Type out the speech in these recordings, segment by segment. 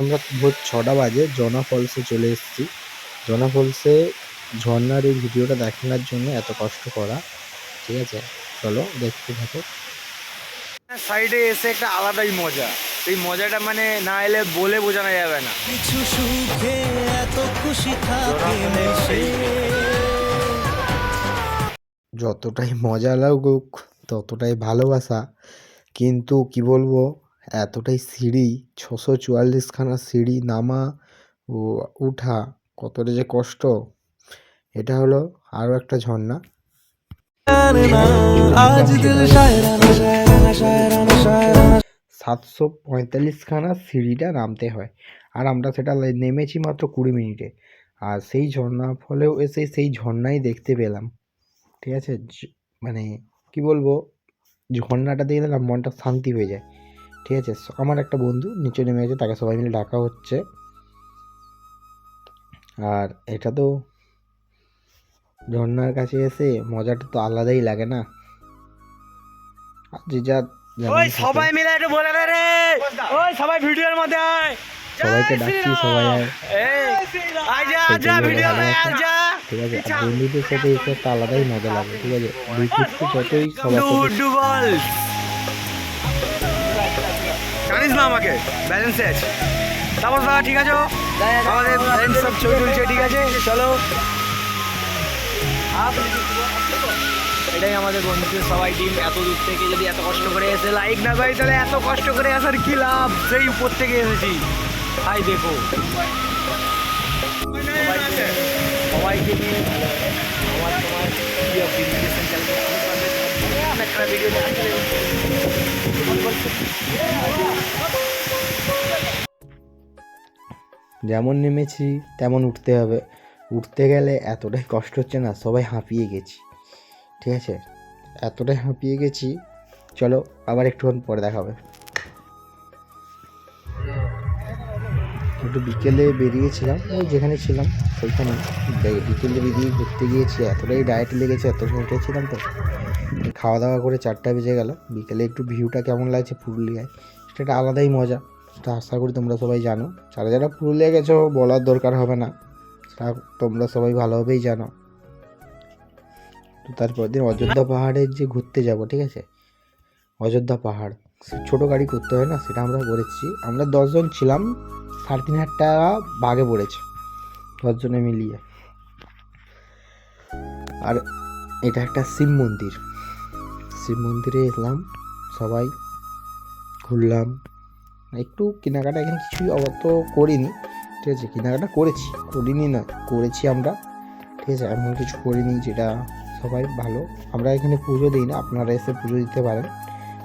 আমরা ভোর ছটা বাজে জনা ফলসে চলে এসেছি। জনা ফলসে ঝর্ণার এই ভিডিওটা দেখানোর জন্য এত কষ্ট করা ঠিক আছে? চলো দেখতে থাকো। সাইডে এসে একটা আলাদাই মজা। সেই মজাটা মানে না এলে বলে বোঝানো যাবে না। কিছু সুখে এত খুশি থাকে যতটাই মজা লাগুক ততটাই ভালোবাসা। কিন্তু কি বলব এতটাই সিঁড়ি, ছশো চুয়াল্লিশখানা সিঁড়ি নামা ও উঠা কতটা যে কষ্ট, এটা হলো আরও একটা ঝর্ণা। সাতশো পঁয়তাল্লিশখানা সিঁড়িটা নামতে হয়, আর আমরা সেটা নেমেছি মাত্র কুড়ি মিনিটে। আর সেই ঝর্ণা ফলেও এসে সেই ঝর্ণাই দেখতে পেলাম। ঠিক আছে? মানে কি বলব? ঝর্ণাটা দেখে না মনটা শান্তি হয়ে যায়। ঠিক আছে আমার একটা বন্ধু নিচে নেমে গেছে তাকে সবাই মিলে ডাকা হচ্ছে। আর এটা তো ঝর্নার কাছে এসে মজাটা তো আলাদাই লাগে না। যে যা ওই সবাই মিলে একটু বলে দে রে। ওই সবাই ভিডিওর মধ্যে আয়। সবাইকে ডাকছি সবাই আয়। এই আয় যা যা জন্য আয় যা। ঠিক আছে বন্ধুদের সাথে এসে একটা আলাদাই মজা লাগে ঠিক আছে। দুই যতই সবার ডু সাথে ডু বল জানিস না আমাকে। ব্যালেন্স আছে। তারপর দাদা ঠিক আছে? আমাদের ব্যালেন্স সব ছবি তুলছে ঠিক আছে? চলো। এটাই আমাদের বন্ধুদের সবাই টিম এত দূর থেকে যদি এত কষ্ট করে এসে লাইক না পাই তাহলে এত কষ্ট করে আসার কি লাভ? সেই উপর থেকে এসেছি। তাই দেখো। সবাইকে সবাইকে নিয়ে আমার তোমার যেমন নেমেছি, তেমন উঠতে হবে। উঠতে গেলে এতটাই কষ্ট হচ্ছে না, সবাই হাঁপিয়ে গেছি। ঠিক আছে? এতটাই হাঁপিয়ে গেছি। চলো আবার একটুক্ষণ পরে দেখা একটু বিকেলে বেরিয়েছিলাম, ওই যেখানে ছিলাম সেইখানে বিকেলে বেরিয়ে ঘুরতে গিয়েছি, এতটাই ডায়েট লেগেছে, এত হেঁটেছিলাম তো। খাওয়া দাওয়া করে চারটা বেজে গেল, বিকেলে একটু ভিউটা কেমন লাগছে পুরুলিয়ায়, সেটা একটা আলাদাই মজা, সেটা আশা করি তোমরা সবাই জানো। যারা যারা পুরুলিয়া গেছো, বলার দরকার হবে না, সেটা তোমরা সবাই ভালোভাবেই জানো। তো তারপর দিন অযোধ্যা পাহাড়ে যে ঘুরতে যাব, ঠিক আছে? অযোধ্যা পাহাড় ছোটো গাড়ি করতে হয় না, সেটা আমরা করেছি। আমরা দশজন ছিলাম সাড়ে তিন হাজার টাকা বাগে পড়েছে। দশজনে মিলিয়ে। আর এটা একটা শিব মন্দির। শিব মন্দিরে এলাম, সবাই ঘুরলাম। একটু কেনাকাটা এখানে কিছুই অত করিনি। ঠিক আছে, কেনাকাটা করেছি। করিনি না, করেছি আমরা। ঠিক আছে এমন কিছু করিনি যেটা সবাই ভালো। আমরা এখানে পুজো দিই না, আপনারা এসে পুজো দিতে পারেন।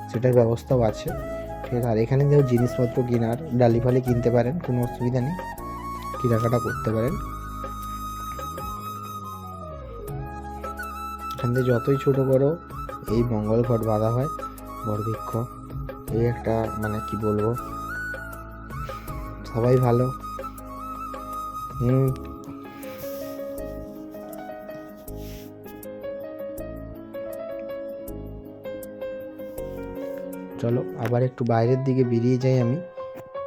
সেটার ব্যবস্থাও আছে আছে। আর এখানে যেও জিনিসপত্র কেনার, ডালি ফালি কিনতে পারেন, কোনো অসুবিধা নেই। কেনাকাটা করতে পারেন। এখান যতই ছোট বড় এই মঙ্গল ঘট বাঁধা হয়, বরবৃক্ষ। এই একটা মানে কি বলব? সবাই ভালো। হুম। চলো আবার একটু বাইরের দিকে বেরিয়ে যাই আমি।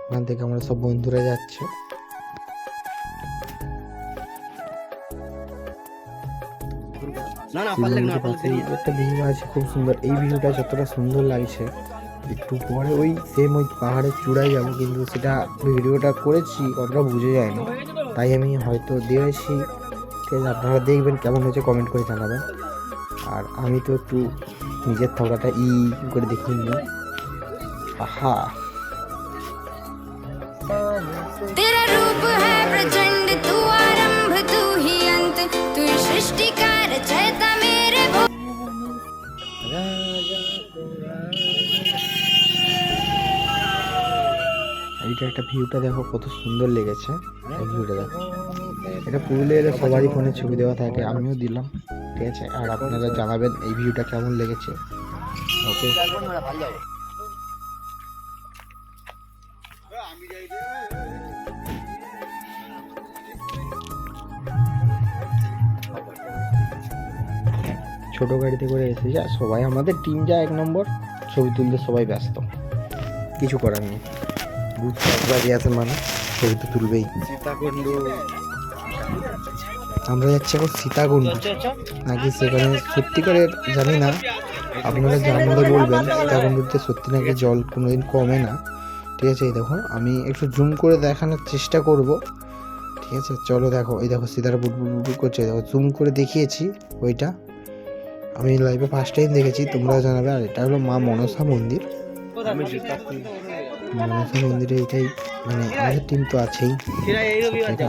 ওখান থেকে আমরা সব বন্ধুরা যাচ্ছে। একটা ভিউ আছে খুব সুন্দর। এই ভিউটা যতটা সুন্দর লাগছে একটু পরে ওই সেম ওই পাহাড়ের চূড়ায় যাব কিন্তু সেটা ভিডিওটা করেছি অতটা বুঝে যায়নি। তাই আমি হয়তো দিয়েছি ঠিক আছে আপনারা দেখবেন কেমন হয়েছে কমেন্ট করে জানাবেন। আর আমি তো একটু নিজের থকাটা ই করে দেখিয়ে নিই। আহা तेरा रूप है प्रचंड तू आरंभ तू ही अंत तू ही सृष्टि का रचयिता मेरे भो এইটা একটা ভিউটা দেখো কত সুন্দর লেগেছে এই ভিউটা দেখো এটা পুরুলিয়ার সবারই ফোনে ছবি দেওয়া থাকে আমিও দিলাম ঠিক আছে আর আপনারা জানাবেন এই ভিউটা কেমন লেগেছে ওকে ছোট গাড়িতে করে এসে যা সবাই আমাদের টিম যা এক নম্বর ছবি তুলতে সবাই ব্যস্ত। কিছু করার নেই। বাজে আছে মানে ছবি তো তুলবেই। সীতাকুণ্ডু। আমরা যাচ্ছি এখন সীতাকুণ্ড। নাকি সেখানে সত্যি করে জানি না আপনারা জানলে বলবেন সীতাকুণ্ডতে সত্যি নাকি জল কোনোদিন কমে না ঠিক আছে এই দেখো আমি একটু জুম করে দেখানোর চেষ্টা করব। ঠিক আছে চলো দেখো এই দেখো সীতারা বুট বুট করছে দেখো জুম করে দেখিয়েছি ওইটা। আমি লাইভে ফার্স্ট টাইম দেখেছি তোমরাও জানাবে, আর এটা হলো মা মনসা মন্দির। মনসা মন্দিরে এটাই মানে আমাদের টিম তো আছেই।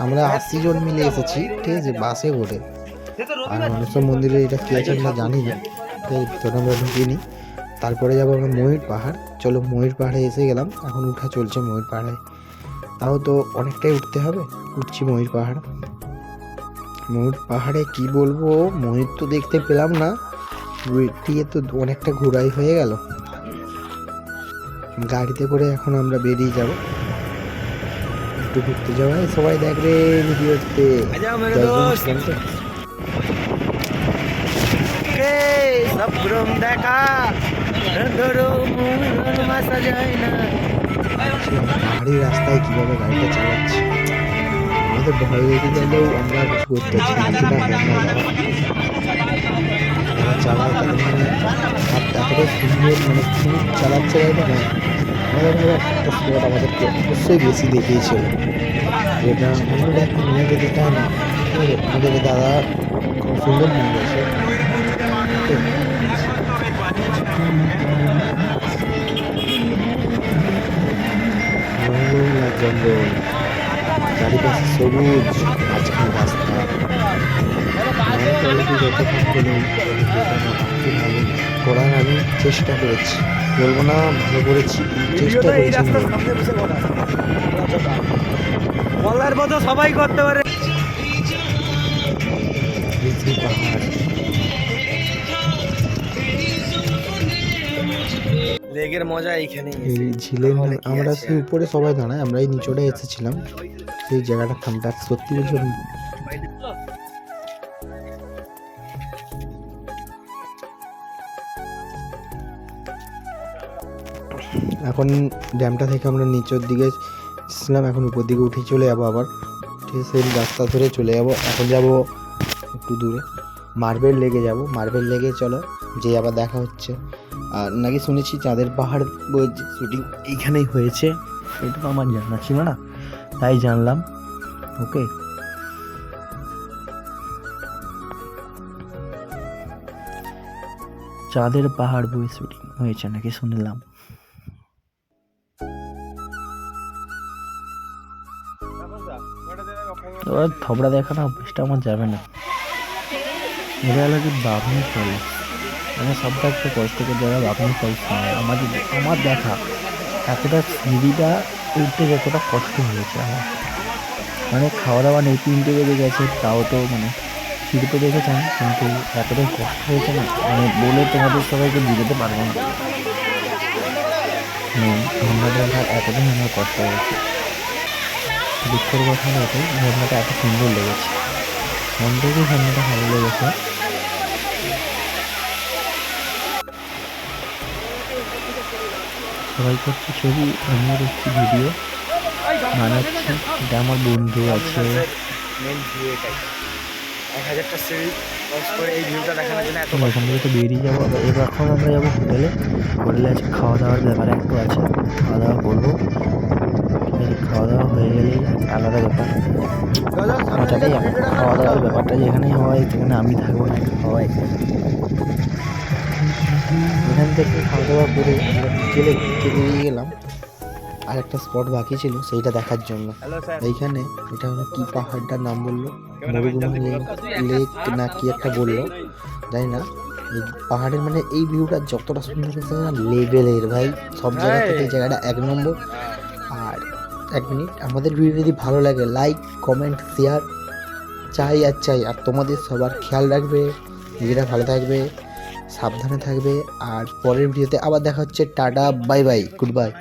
আমরা আশি জন মিলে এসেছি, ঠিক আছে বাসে করে। আর মনসা মন্দিরে এটা কি আছে আমরা জানি না তাই ভিতরে আমরা ঢুকিনি তারপরে যাব আমরা ময়ূর পাহাড়। চলো ময়ূর পাহাড়ে এসে গেলাম, এখন উঠা চলছে ময়ূর পাহাড়ে। তাও তো অনেকটাই উঠতে হবে, উঠছি ময়ূর পাহাড়। ময়ূর পাহাড়ে কি বলব, ময়ূর তো দেখতে পেলাম না। দিয়ে তো অনেকটা ঘোরাই হয়ে গেল। গাড়িতে করে এখন আমরা বেরিয়ে যাব। একটু ঘুরতে যাওয়া সবাই ভিডিওতে। মেরে দোস্ত। কে সব গ্রম দেখা? পাহাড়ি রাস্তায় কীভাবে গাড়িটা চালাচ্ছে? আমাদের ভয় লেগে গেলেও আমরা কিছু করতে পারছি না। চালায় মানে আর এতটাই সুন্দর মানে স্মুথ চালাচ্ছে গাড়িটা আমাদেরকে অবশ্যই বেশি দেখিয়েছিল যেটা অন্য একটা নিয়ে যেতে চায় না? আমাদের দাদা খুব সুন্দর নিয়ে গেছে জঙ্গল চারিপাশে সবুজ মাঝখানে রাস্তা। করার আমি চেষ্টা করেছি। বলব না ভালো করেছি চেষ্টা করেছি। বলার মতো সবাই করতে পারে। লেগের মজা এইখানেই এই ঝিলের আমরা সেই উপরে সবাই দাঁড়াই আমরা এই নিচোটা এসেছিলাম। সেই জায়গাটা থামটা সত্যি বলছি এখন ড্যামটা থেকে আমরা নিচের দিকে ছিলাম এখন উপর দিকে উঠে চলে যাব আবার। ঠিক সেই রাস্তা ধরে চলে যাব, এখন যাব একটু দূরে। মার্বেল লেগে যাব, মার্বেল লেগে চলো যে আবার দেখা হচ্ছে। আর নাকি শুনেছি চাঁদের পাহাড় শুটিং এইখানেই হয়েছে, এটা তো আমার জানা ছিল না। তাই জানলাম। ওকে। চাঁদের পাহাড় বই শুটিং হয়েছে নাকি শুনলাম। এবার থবড়া দেখানো অভ্যেসটা আমার যাবে না। এটা হলো কি ফল। মানে সব থেকে কষ্ট করে যারা বাবনি ফল আমাদের আমার দেখা এতটা সিঁড়িটা উঠতে যতটা কষ্ট হয়েছে আমার। মানে খাওয়া দাওয়া নেই, তিনটে বেজে গেছে, তাও তো মানে তো দেখেছেন, কিন্তু এতটাই কষ্ট হয়েছে না মানে বলে তোমাদের সবাইকে বুঝাতে পারব না। মানে ঝর্ণা দেখা এতটাই আমার কষ্ট হয়েছে। দুঃখের কথা হলো এটাই ঝর্ণাটা এত সুন্দর লেগেছে। মন থেকে ঝর্ণাটা ভালো লেগেছে। সবাই করছে ছবি, আমিও দেখছি ভিডিও। বানাচ্ছি। এটা আমার বন্ধু আছে। এখান থেকে তো বেরিয়ে যাব। এবার এখন আমরা যাব হোটেলে। হোটেলে আছে খাওয়া দাওয়ার ব্যাপার, একটু আছে। খাওয়া দাওয়া করব খাওয়া দাওয়া হয়ে গেলেই আলাদা ব্যাপার। মজাটাই খাওয়া দাওয়ার ব্যাপারটা যেখানেই হয়, সেখানে আমি থাকব না এখান থেকে খাওয়া দাওয়া করে আমরা বিকেলে ঘুরতে বেরিয়ে গেলাম। আর একটা স্পট বাকি ছিল সেইটা দেখার জন্য। এইখানে এটা হলো কি পাহাড়টার নাম বলল? মরুভূমি লেক না কি একটা বলল? জানি না। এই পাহাড়ের মানে এই ভিউটা যতটা সুন্দর হয়েছে না লেভেলের ভাই। সব জায়গা থেকে এই জায়গাটা এক নম্বর। আর এক মিনিট আমাদের ভিডিও যদি ভালো লাগে লাইক কমেন্ট শেয়ার চাই আর চাই। আর তোমাদের সবার খেয়াল রাখবে নিজেরা ভালো থাকবে। সাবধানে থাকবে। আর পরের ভিডিওতে আবার দেখা হচ্ছে। Tata bye bye good bye.